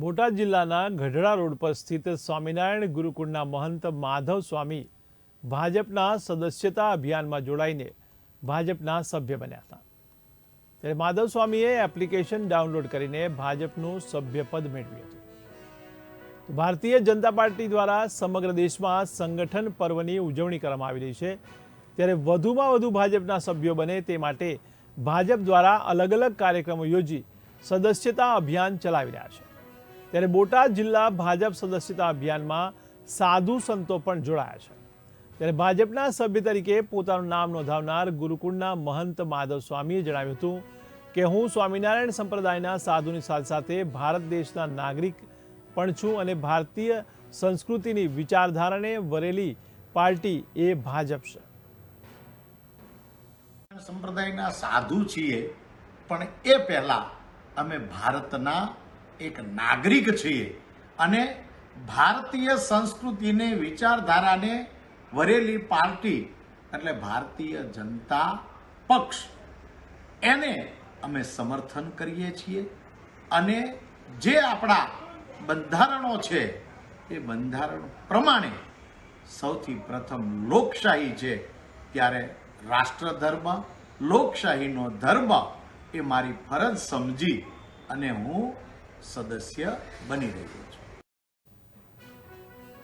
બોટાદ જિલ્લાના ગઢડા રોડ પર સ્થિત સ્વામિનારાયણ ગુરુકુળના મહંત માધવ સ્વામી ભાજપના સદસ્યતા અભિયાનમાં જોડાઈને ભાજપના સભ્ય બન્યા હતા. ત્યારે માધવ સ્વામીએ એપ્લિકેશન ડાઉનલોડ કરીને ભાજપનું સભ્યપદ મેળવ્યું હતું. ભારતીય જનતા પાર્ટી દ્વારા સમગ્ર દેશમાં સંગઠન પર્વની ઉજવણી કરવામાં આવી રહી છે. ત્યારે વધુમાં વધુ ભાજપના સભ્યો બને તે માટે ભાજપ દ્વારા અલગ અલગ કાર્યક્રમો યોજી સદસ્યતા અભિયાન ચલાવી રહ્યા છે. ત્યારે બોટાદ જિલ્લા ભાજપ સદસ્યતા અભિયાનમાં સાધુ સંતો પણ જોડાયા છે. ત્યારે ભાજપના સભ્ય તરીકે પોતાનું નામ નોંધાવનાર ગુરુકુળના મહંત માધવ સ્વામીએ જણાવ્યું હતું કે હું સ્વામિનારાયણ સંપ્રદાયના સાધુની સાથે સાથે ભારત દેશના નાગરિક પણ છું અને ભારતીય સંસ્કૃતિની વિચારધારાને વરેલી પાર્ટી એ ભાજપ છે. સંપ્રદાયના સાધુ છીએ, પણ એ પહેલા અમે ભારતના એક નાગરિક છીએ અને ભારતીય સંસ્કૃતિને વિચારધારાને વરેલી પાર્ટી એટલે ભારતીય જનતા પક્ષ. એને અમે સમર્થન કરીએ છીએ અને જે આપણા બંધારણો છે, એ બંધારણ પ્રમાણે સૌથી પ્રથમ લોકશાહી છે, ત્યારે રાષ્ટ્રધર્મ, લોકશાહીનો ધર્મ, એ મારી ફરજ સમજી અને હું સદસ્ય બની રહ્યો છું.